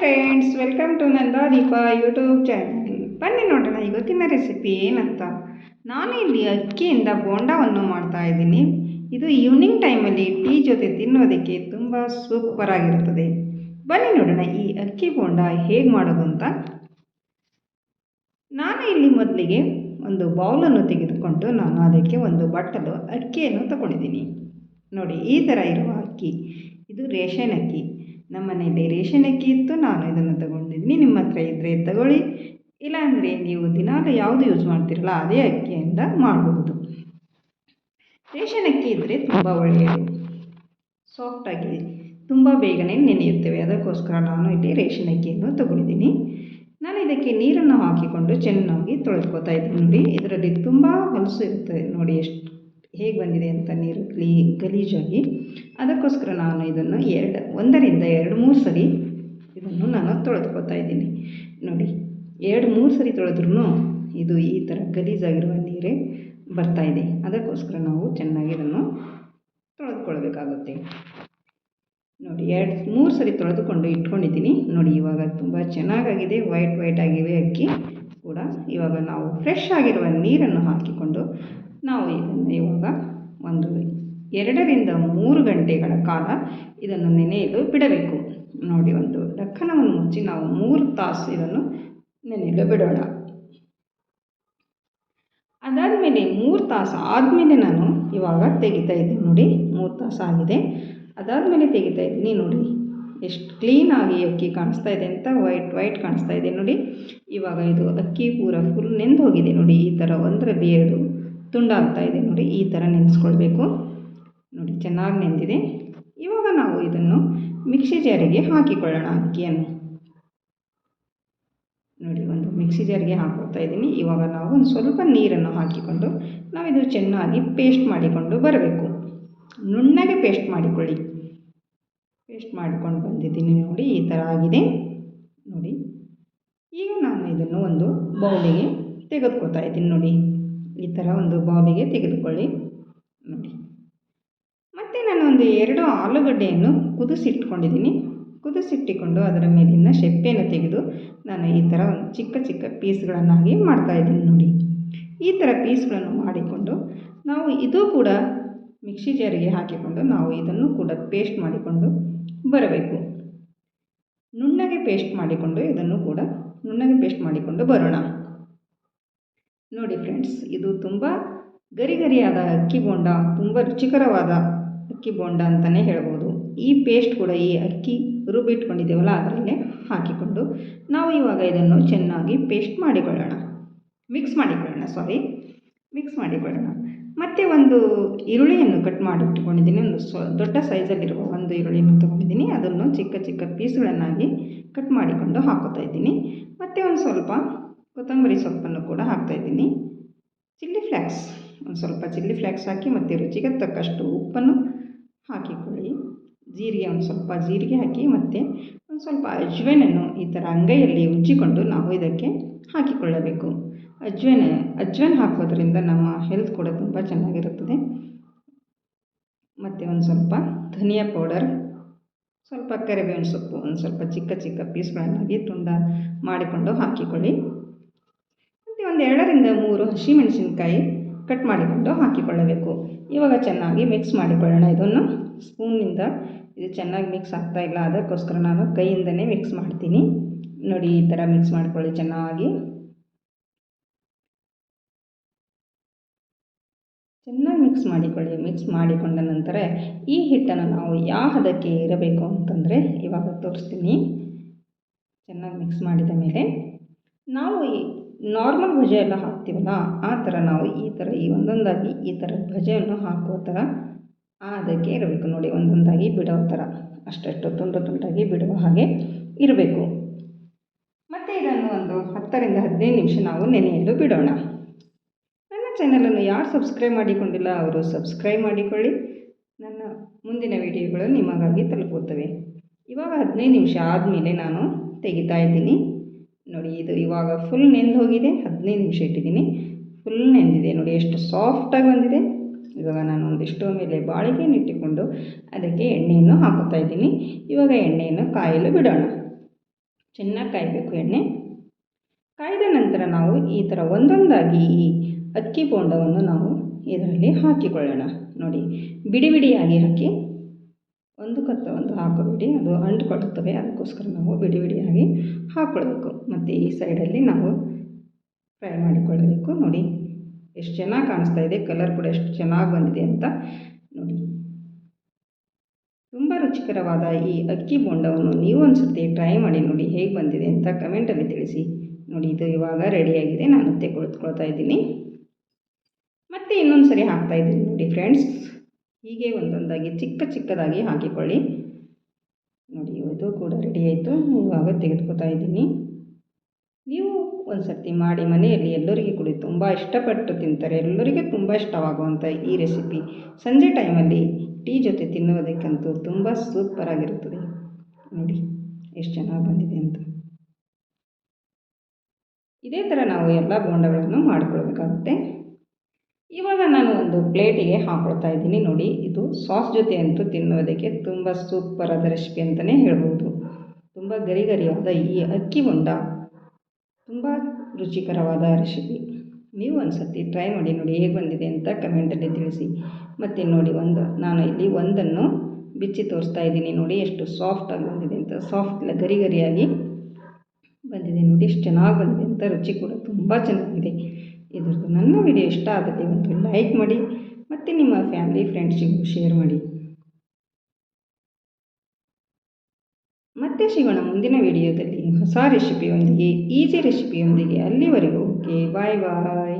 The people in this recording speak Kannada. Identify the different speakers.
Speaker 1: Friends welcome to Nandadeepa YouTube channel ಬನ್ನಿ ನೋಡೋಣ, ಇವತ್ತಿನ ರೆಸಿಪಿ ಏನಂತ? ನಾನು ಇಲ್ಲಿ ಅಕ್ಕಿಯಿಂದ ಬೋಂಡವನ್ನು ಮಾಡ್ತಾ ಇದ್ದೀನಿ. ಇದು ಈವ್ನಿಂಗ್ ಟೈಮಲ್ಲಿ ಟೀ ಜೊತೆ ತಿನ್ನೋದಕ್ಕೆ ತುಂಬ ಸೂಪರ್ ಆಗಿರುತ್ತದೆ. ಬನ್ನಿ ನೋಡೋಣ, ಈ ಅಕ್ಕಿ ಬೋಂಡ ಹೇಗೆ ಮಾಡೋದು ಅಂತ. ನಾನು ಇಲ್ಲಿ ಮೊದಲಿಗೆ ಒಂದು ಬೌಲನ್ನು ತೆಗೆದುಕೊಂಡು ನಾನು ಅದಕ್ಕೆ ಒಂದು ಬಟ್ಟಲು ಅಕ್ಕಿಯನ್ನು ತಗೊಂಡಿದ್ದೀನಿ. ನೋಡಿ, ಈ ಥರ ಇರುವ ಅಕ್ಕಿ. ಇದು ರೇಷನ್ ಅಕ್ಕಿ. ನಮ್ಮ ಮನೆಯಲ್ಲಿ ರೇಷನ್ ಅಕ್ಕಿ ಇತ್ತು, ನಾನು ಇದನ್ನು ತಗೊಂಡಿದ್ದೀನಿ. ನಿಮ್ಮ ಹತ್ರ ಇದ್ದರೆ ತಗೊಳ್ಳಿ. ಇಲ್ಲಾಂದರೆ ನೀವು ದಿನಾಲು ಯಾವುದು ಯೂಸ್ ಮಾಡ್ತೀರಲ್ಲ, ಅದೇ ಅಕ್ಕಿಯಿಂದ ಮಾಡಬಹುದು ರೇಷನ್ ಅಕ್ಕಿ ಇದ್ದರೆ ತುಂಬ ಒಳ್ಳೆಯದು. ಸಾಫ್ಟಾಗಿ ತುಂಬ ಬೇಗನೆ ನೆನೆಯುತ್ತೇವೆ. ಅದಕ್ಕೋಸ್ಕರ ನಾನು ಇಲ್ಲಿ ರೇಷನ್ ಅಕ್ಕಿಯನ್ನು ತಗೊಂಡಿದ್ದೀನಿ. ನಾನು ಇದಕ್ಕೆ ನೀರನ್ನು ಹಾಕಿಕೊಂಡು ಚೆನ್ನಾಗಿ ತೊಳೆದುಕೊತಾ ಇದ್ದೀನಿ. ನೋಡಿ, ಇದರಲ್ಲಿ ತುಂಬ ಹೊಲಸು ಇರ್ತದೆ ನೋಡಿ, ಎಷ್ಟು ಹೇಗೆ ಬಂದಿದೆ ಅಂತ ನೀರು ಕ್ಲೀ ಗಲೀಜಾಗಿ. ಅದಕ್ಕೋಸ್ಕರ ನಾನು ಇದನ್ನು ಎರಡು, ಒಂದರಿಂದ ಎರಡು ಮೂರು ಸರಿ ಇದನ್ನು ನಾನು ತೊಳೆದುಕೊತಾ ಇದ್ದೀನಿ. ನೋಡಿ, ಎರಡು ಮೂರು ಸರಿ ತೊಳೆದ್ರೂ ಇದು ಈ ಥರ ಗಲೀಜಾಗಿರುವ ನೀರೇ ಬರ್ತಾ ಇದೆ. ಅದಕ್ಕೋಸ್ಕರ ನಾವು ಚೆನ್ನಾಗಿ ಇದನ್ನು ತೊಳೆದುಕೊಳ್ಬೇಕಾಗುತ್ತೆ. ನೋಡಿ, ಎರಡು ಮೂರು ಸರಿ ತೊಳೆದುಕೊಂಡು ಇಟ್ಕೊಂಡಿದ್ದೀನಿ. ನೋಡಿ, ಇವಾಗ ತುಂಬ ಚೆನ್ನಾಗಾಗಿದೆ. ವೈಟ್ ವೈಟ್ ಆಗಿವೆ ಅಕ್ಕಿ ಕೂಡ. ಇವಾಗ ನಾವು ಫ್ರೆಶ್ ಆಗಿರುವ ನೀರನ್ನು ಹಾಕಿಕೊಂಡು ನಾವು ಇದನ್ನು ಇವಾಗ ಒಂದು ಎರಡರಿಂದ ಮೂರು ಗಂಟೆಗಳ ಕಾಲ ಇದನ್ನು ನೆನೆಯಲು ಬಿಡಬೇಕು. ನೋಡಿ ಒಂದು ಡಕ್ಕನವನ್ನು ಮುಚ್ಚಿ ನಾವು ಮೂರು ತಾಸು ಇದನ್ನು ನೆನೆಯಲು ಬಿಡೋಣ. ಅದಾದಮೇಲೆ ಮೂರು ತಾಸು ಆದಮೇಲೆ ನಾನು ಇವಾಗ ತೆಗಿತಾ ಇದ್ದೀನಿ ನೋಡಿ, ಮೂರು ತಾಸು ಆಗಿದೆ. ಅದಾದಮೇಲೆ ತೆಗಿತಾ ಇದ್ದೀನಿ ನೋಡಿ, ಎಷ್ಟು ಕ್ಲೀನಾಗಿ ಅಕ್ಕಿ ಕಾಣಿಸ್ತಾ ಇದೆ ಅಂತ ವೈಟ್ ವೈಟ್ ಕಾಣಿಸ್ತಾ ಇದೆ ನೋಡಿ. ಇವಾಗ ಇದು ಅಕ್ಕಿ ಪೂರ ಫುಲ್ ನೆಂದು ಹೋಗಿದೆ ನೋಡಿ, ಈ ಥರ ಒಂದರಲ್ಲಿ ಎರಡು ತುಂಡಾಗ್ತಾ ಇದೆ ನೋಡಿ, ಈ ಥರ ನೆನೆಸ್ಕೊಳ್ಬೇಕು. ನೋಡಿ, ಚೆನ್ನಾಗಿ ನೆಂದಿದೆ ಇವಾಗ ನಾವು ಇದನ್ನು ಮಿಕ್ಸಿ ಜಾರಿಗೆ ಹಾಕಿಕೊಳ್ಳೋಣ ಅಕ್ಕಿಯನ್ನು. ನೋಡಿ, ಒಂದು ಮಿಕ್ಸಿ ಜಾರಿಗೆ ಹಾಕೊಳ್ತಾ ಇದ್ದೀನಿ. ಇವಾಗ ನಾವು ಒಂದು ಸ್ವಲ್ಪ ನೀರನ್ನು ಹಾಕಿಕೊಂಡು ನಾವಿದು ಚೆನ್ನಾಗಿ ಪೇಸ್ಟ್ ಮಾಡಿಕೊಂಡು ಬರಬೇಕು. ನುಣ್ಣಗೆ ಪೇಸ್ಟ್ ಮಾಡಿಕೊಳ್ಳಿ. ಪೇಸ್ಟ್ ಮಾಡಿಕೊಂಡು ಬಂದಿದ್ದೀನಿ ನೋಡಿ, ಈ ಥರ ಆಗಿದೆ. ನೋಡಿ, ಈಗ ನಾನು ಇದನ್ನು ಒಂದು ಬೌಲಿಗೆ ತೆಗೆದುಕೊತಾ ಇದ್ದೀನಿ ನೋಡಿ. ಈ ಥರ ಒಂದು ಬೌಲಿಗೆ ತೆಗೆದುಕೊಳ್ಳಿ. ನೋಡಿ. ಮತ್ತು ನಾನು ಒಂದು ಎರಡು ಆಲೂಗಡ್ಡೆಯನ್ನು ಕುದಿಸಿಟ್ಕೊಂಡಿದ್ದೀನಿ. ಕುದಿಸಿಟ್ಟಿಕೊಂಡು ಅದರ ಮೇಲಿನ ಶೆಪ್ಪೆಯನ್ನು ತೆಗೆದು ನಾನು ಈ ಥರ ಒಂದು ಚಿಕ್ಕ ಚಿಕ್ಕ ಪೀಸ್ಗಳನ್ನಾಗಿ ಮಾಡ್ತಾಯಿದ್ದೀನಿ ನೋಡಿ. ಈ ಥರ ಪೀಸ್ಗಳನ್ನು ಮಾಡಿಕೊಂಡು ನಾವು ಇದು ಕೂಡ ಮಿಕ್ಸಿ ಜಾರಿಗೆ ಹಾಕಿಕೊಂಡು ನಾವು ಇದನ್ನು ಕೂಡ ಪೇಸ್ಟ್ ಮಾಡಿಕೊಂಡು ಬರಬೇಕು. ನುಣ್ಣಗೆ ಪೇಸ್ಟ್ ಮಾಡಿಕೊಂಡು ಇದನ್ನು ಕೂಡ ನುಣ್ಣಗೆ ಪೇಸ್ಟ್ ಮಾಡಿಕೊಂಡು ಬರೋಣ. ನೋಡಿ ಫ್ರೆಂಡ್ಸ್ ಇದು ತುಂಬ ಗರಿ ಗರಿಯಾದ ಅಕ್ಕಿ ಬೋಂಡ, ತುಂಬ ರುಚಿಕರವಾದ ಅಕ್ಕಿ ಬೋಂಡ ಅಂತಲೇ ಹೇಳ್ಬೋದು. ಈ ಪೇಸ್ಟ್ ಕೂಡ ಈ ಅಕ್ಕಿ ರುಬ್ಬಿಟ್ಕೊಂಡಿದ್ದೇವಲ್ಲ ಅದರಲ್ಲೇ ಹಾಕಿಕೊಂಡು ನಾವು ಇವಾಗ ಇದನ್ನು ಚೆನ್ನಾಗಿ ಪೇಸ್ಟ್ ಮಾಡಿಕೊಳ್ಳೋಣ. ಮಿಕ್ಸ್ ಮಾಡಿಕೊಳ್ಳೋಣ ಸಾರಿ ಮಿಕ್ಸ್ ಮಾಡಿಕೊಳ್ಳೋಣ. ಮತ್ತು ಒಂದು ಈರುಳ್ಳಿಯನ್ನು ಕಟ್ ಮಾಡಿ ಇಟ್ಕೊಂಡಿದ್ದೀನಿ ಒಂದು ಸ್ವ ದೊಡ್ಡ ಸೈಜಲ್ಲಿರುವ ಒಂದು ಈರುಳ್ಳಿಯನ್ನು ತೊಗೊಂಡಿದ್ದೀನಿ. ಅದನ್ನು ಚಿಕ್ಕ ಚಿಕ್ಕ ಪೀಸ್ಗಳನ್ನಾಗಿ ಕಟ್ ಮಾಡಿಕೊಂಡು ಹಾಕೋತಾ ಇದ್ದೀನಿ. ಮತ್ತು ಒಂದು ಸ್ವಲ್ಪ ಕೊತ್ತಂಬರಿ ಸೊಪ್ಪನ್ನು ಕೂಡ ಹಾಕ್ತಾಯಿದ್ದೀನಿ ಚಿಲ್ಲಿ ಫ್ಲ್ಯಾಕ್ಸ್ ಒಂದು ಸ್ವಲ್ಪ ಚಿಲ್ಲಿ ಫ್ಲ್ಯಾಕ್ಸ್ ಹಾಕಿ ಮತ್ತು ರುಚಿಗೆ ತಕ್ಕಷ್ಟು ಉಪ್ಪನ್ನು ಹಾಕಿಕೊಳ್ಳಿ. ಜೀರಿಗೆ ಒಂದು ಸ್ವಲ್ಪ ಜೀರಿಗೆ ಹಾಕಿ ಮತ್ತು ಒಂದು ಸ್ವಲ್ಪ ಅಜ್ವೇನನ್ನು ಈ ಥರ ಅಂಗೈಯಲ್ಲಿ ಉಜ್ಜಿಕೊಂಡು ನಾವು ಇದಕ್ಕೆ ಹಾಕಿಕೊಳ್ಳಬೇಕು. ಅಜ್ವೇನ, ಅಜ್ವೇನ್ ಹಾಕೋದ್ರಿಂದ ನಮ್ಮ ಹೆಲ್ತ್ ಕೂಡ ತುಂಬ ಚೆನ್ನಾಗಿರುತ್ತದೆ. ಮತ್ತು ಒಂದು ಸ್ವಲ್ಪ ಧನಿಯಾ ಪೌಡರ್, ಸ್ವಲ್ಪ ಕರಿಬೇವಿನ ಸೊಪ್ಪು, ಒಂದು ಸ್ವಲ್ಪ ಚಿಕ್ಕ ಚಿಕ್ಕ ಪೀಸ್ಗಳನ್ನಾಗಿ ತುಂಡ ಮಾಡಿಕೊಂಡು ಹಾಕಿಕೊಳ್ಳಿ. ಮತ್ತು ಒಂದು ಎರಡರಿಂದ ಮೂರು ಹಸಿಮೆಣಸಿನಕಾಯಿ ಕಟ್ ಮಾಡಿಕೊಂಡು ಹಾಕಿಕೊಳ್ಳಬೇಕು. ಇವಾಗ ಚೆನ್ನಾಗಿ ಮಿಕ್ಸ್ ಮಾಡಿಕೊಳ್ಳೋಣ. ಇದನ್ನು ಸ್ಪೂನಿಂದ ಇದು ಚೆನ್ನಾಗಿ ಮಿಕ್ಸ್ ಆಗ್ತಾ ಇಲ್ಲ. ಅದಕ್ಕೋಸ್ಕರ ನಾನು ಕೈಯಿಂದನೇ ಮಿಕ್ಸ್ ಮಾಡ್ತೀನಿ. ನೋಡಿ, ಈ ಥರ ಮಿಕ್ಸ್ ಮಾಡ್ಕೊಳ್ಳಿ ಚೆನ್ನಾಗಿ. ಚೆನ್ನಾಗಿ ಮಿಕ್ಸ್ ಮಾಡಿಕೊಳ್ಳಿ. ಮಿಕ್ಸ್ ಮಾಡಿಕೊಂಡ ನಂತರ ಈ ಹಿಟ್ಟನ್ನು ನಾವು ಯಾವ ಹದಕ್ಕೆ ಇರಬೇಕು ಅಂತಂದರೆ ಇವಾಗ ತೋರಿಸ್ತೀನಿ. ಚೆನ್ನಾಗಿ ಮಿಕ್ಸ್ ಮಾಡಿದ ಮೇಲೆ ನಾವು ಈ ನಾರ್ಮಲ್ ಭಜೆ ಎಲ್ಲ ಹಾಕ್ತೀವಲ್ಲ, ಆ ಥರ ನಾವು ಈ ಥರ ಈ ಒಂದೊಂದಾಗಿ ಈ ಥರ ಭಜೆಯನ್ನು ಹಾಕೋ ಥರ ಅದಕ್ಕೆ ಇರಬೇಕು. ನೋಡಿ, ಒಂದೊಂದಾಗಿ ಬಿಡೋ ಥರ. ಅಷ್ಟಷ್ಟು ತುಂಡು ತುಂಡಾಗಿ ಬಿಡುವ ಹಾಗೆ ಇರಬೇಕು. ಮತ್ತು ಇದನ್ನು ಒಂದು ಹತ್ತರಿಂದ ಹದಿನೈದು ನಿಮಿಷ ನಾವು ನೆನೆಯಲು ಬಿಡೋಣ. ನನ್ನ ಚಾನಲನ್ನು ಯಾರು ಸಬ್ಸ್ಕ್ರೈಬ್ ಮಾಡಿಕೊಂಡಿಲ್ಲ, ಅವರು ಸಬ್ಸ್ಕ್ರೈಬ್ ಮಾಡಿಕೊಳ್ಳಿ. ನನ್ನ ಮುಂದಿನ ವಿಡಿಯೋಗಳು ನಿಮಗಾಗಿ ತಲುಪುತ್ತವೆ. ಇವಾಗ ಹದಿನೈದು ನಿಮಿಷ ಆದಮೇಲೆ ನಾನು ತೆಗಿತಾ ಇದ್ದೀನಿ. ನೋಡಿ, ಇದು ಇವಾಗ ಫುಲ್ ನೆಂದು ಹೋಗಿದೆ. ಹದಿನೈದು ನಿಮಿಷ ಇಟ್ಟಿದ್ದೀನಿ. ಫುಲ್ ನೆಂದಿದೆ. ನೋಡಿ, ಎಷ್ಟು ಸಾಫ್ಟಾಗಿ ಬಂದಿದೆ. ಇವಾಗ ನಾನು ಒಂದಿಷ್ಟು ಮೇಲೆ ಬಾಳಿಗೆ ಇಟ್ಟುಕೊಂಡು ಅದಕ್ಕೆ ಎಣ್ಣೆಯನ್ನು ಹಾಕುತ್ತಾ ಇದ್ದೀನಿ. ಇವಾಗ ಎಣ್ಣೆಯನ್ನು ಕಾಯಲು ಬಿಡೋಣ. ಚೆನ್ನಾಗಿ ಕಾಯಬೇಕು ಎಣ್ಣೆ. ಕಾಯ್ದ ನಂತರ ನಾವು ಈ ಥರ ಒಂದೊಂದಾಗಿ ಈ ಅಕ್ಕಿ ಬೋಂಡವನ್ನು ನಾವು ಇದರಲ್ಲಿ ಹಾಕಿಕೊಳ್ಳೋಣ. ನೋಡಿ, ಬಿಡಿ ಬಿಡಿಯಾಗಿ ಹಾಕಿ ಒಂದು ಕತ್ತ ಒಂದು ಹಾಕೋಬಿಡಿ, ಅದು ಅಂಟ್ಕೊಳ್ತವೆ, ಅದಕ್ಕೋಸ್ಕರ ನಾವು ಬಿಡಿ ಬಿಡಿಯಾಗಿ ಹಾಕ್ಕೊಳ್ಬೇಕು ಮತ್ತು ಈ ಸೈಡಲ್ಲಿ ನಾವು ಫ್ರೈ ಮಾಡಿಕೊಳ್ಳಬೇಕು. ನೋಡಿ, ಎಷ್ಟು ಚೆನ್ನಾಗಿ ಕಾಣಿಸ್ತಾ ಇದೆ, ಕಲರ್ ಕೂಡ ಎಷ್ಟು ಚೆನ್ನಾಗಿ ಬಂದಿದೆ ಅಂತ ನೋಡಿ. ತುಂಬ ರುಚಿಕರವಾದ ಈ ಅಕ್ಕಿ ಬೋಂಡವನ್ನು ನೀವು ಒಂದು ಟ್ರೈ ಮಾಡಿ ನೋಡಿ ಹೇಗೆ ಬಂದಿದೆ ಅಂತ ಕಮೆಂಟಲ್ಲಿ ತಿಳಿಸಿ. ನೋಡಿ, ಇದು ಇವಾಗ ರೆಡಿಯಾಗಿದೆ ನಾನು ತೆಗೆದುಕೊಳ್ತಾ ಇದ್ದೀನಿ. ಮತ್ತು ಇನ್ನೊಂದು ಸರಿ ಹಾಕ್ತಾ ಇದ್ದೀನಿ ನೋಡಿ ಫ್ರೆಂಡ್ಸ್ ಹೀಗೆ ಒಂದೊಂದಾಗಿ ಚಿಕ್ಕ ಚಿಕ್ಕದಾಗಿ ಹಾಕಿಕೊಳ್ಳಿ. ನೋಡಿ, ಇದು ಕೂಡ ರೆಡಿ ಆಯಿತು. ಇವಾಗ ತೆಗೆದುಕೊತಾ ಇದ್ದೀನಿ. ನೀವು ಒಂದು ಸರ್ತಿ ಮಾಡಿ ಮನೆಯಲ್ಲಿ ಎಲ್ಲರಿಗೆ ಕೂಡ. ತುಂಬ ಇಷ್ಟಪಟ್ಟು ತಿಂತಾರೆ. ಎಲ್ಲರಿಗೂ ತುಂಬ ಇಷ್ಟವಾಗುವಂಥ ಈ ರೆಸಿಪಿ ಸಂಜೆ ಟೈಮಲ್ಲಿ ಟೀ ಜೊತೆ ತಿನ್ನುವುದಕ್ಕಂತೂ ತುಂಬ ಸೂಪರಾಗಿರುತ್ತದೆ ನೋಡಿ, ಎಷ್ಟು ಚೆನ್ನಾಗಿ ಬಂದಿದೆ ಅಂತ. ಇದೇ ಥರ ನಾವು ಎಲ್ಲ ಬೋಂಡಗಳನ್ನು ಮಾಡಿಕೊಳ್ಬೇಕಾಗುತ್ತೆ. ಇವಾಗ ನಾನು ಒಂದು ಪ್ಲೇಟಿಗೆ ಹಾಕೊಳ್ತಾ ಇದ್ದೀನಿ ನೋಡಿ. ಇದು ಸಾಸ್ ಜೊತೆ ಅಂತೂ ತಿನ್ನೋದಕ್ಕೆ ತುಂಬ ಸೂಪರಾದ ರೆಸಿಪಿ ಅಂತಲೇ ಹೇಳ್ಬೋದು. ತುಂಬ ಗರಿ ಗರಿಯಾದ ಈ ಅಕ್ಕಿ ಬೊಂಡ ತುಂಬ ರುಚಿಕರವಾದ ರೆಸಿಪಿ ನೀವು ಒಂದು ಟ್ರೈ ಮಾಡಿ ನೋಡಿ ಹೇಗೆ ಬಂದಿದೆ ಅಂತ ಕಮೆಂಟಲ್ಲಿ ತಿಳಿಸಿ. ಮತ್ತು ನೋಡಿ ಒಂದು, ನಾನು ಇಲ್ಲಿ ಒಂದನ್ನು ಬಿಚ್ಚಿ ತೋರಿಸ್ತಾ ಇದ್ದೀನಿ ನೋಡಿ ಎಷ್ಟು ಸಾಫ್ಟಾಗಿ ಬಂದಿದೆ ಅಂತ. ಸಾಫ್ಟ್ ಗರಿ ಗರಿಯಾಗಿ ಬಂದಿದೆ ನೋಡಿ. ಎಷ್ಟು ಚೆನ್ನಾಗಿ ಬಂದಿದೆ ಅಂತ ರುಚಿ ಕೂಡ ತುಂಬ ಚೆನ್ನಾಗಿದೆ. ಇದ್ರದ್ದು ನನ್ನ ವಿಡಿಯೋ ಇಷ್ಟ ಆಗುತ್ತೆ ಒಂದು ಲೈಕ್ ಮಾಡಿ ಮತ್ತು ನಿಮ್ಮ ಫ್ಯಾಮಿಲಿ ಫ್ರೆಂಡ್ಸಿಗೂ ಶೇರ್ ಮಾಡಿ. ಮತ್ತೆ ಸಿಗೋಣ ಮುಂದಿನ ವಿಡಿಯೋದಲ್ಲಿ ಹೊಸ ರೆಸಿಪಿಯೊಂದಿಗೆ ಈಸಿ ರೆಸಿಪಿಯೊಂದಿಗೆ ಅಲ್ಲಿವರೆಗೂ ಓಕೆ ಬಾಯ್ ಬಾಯ್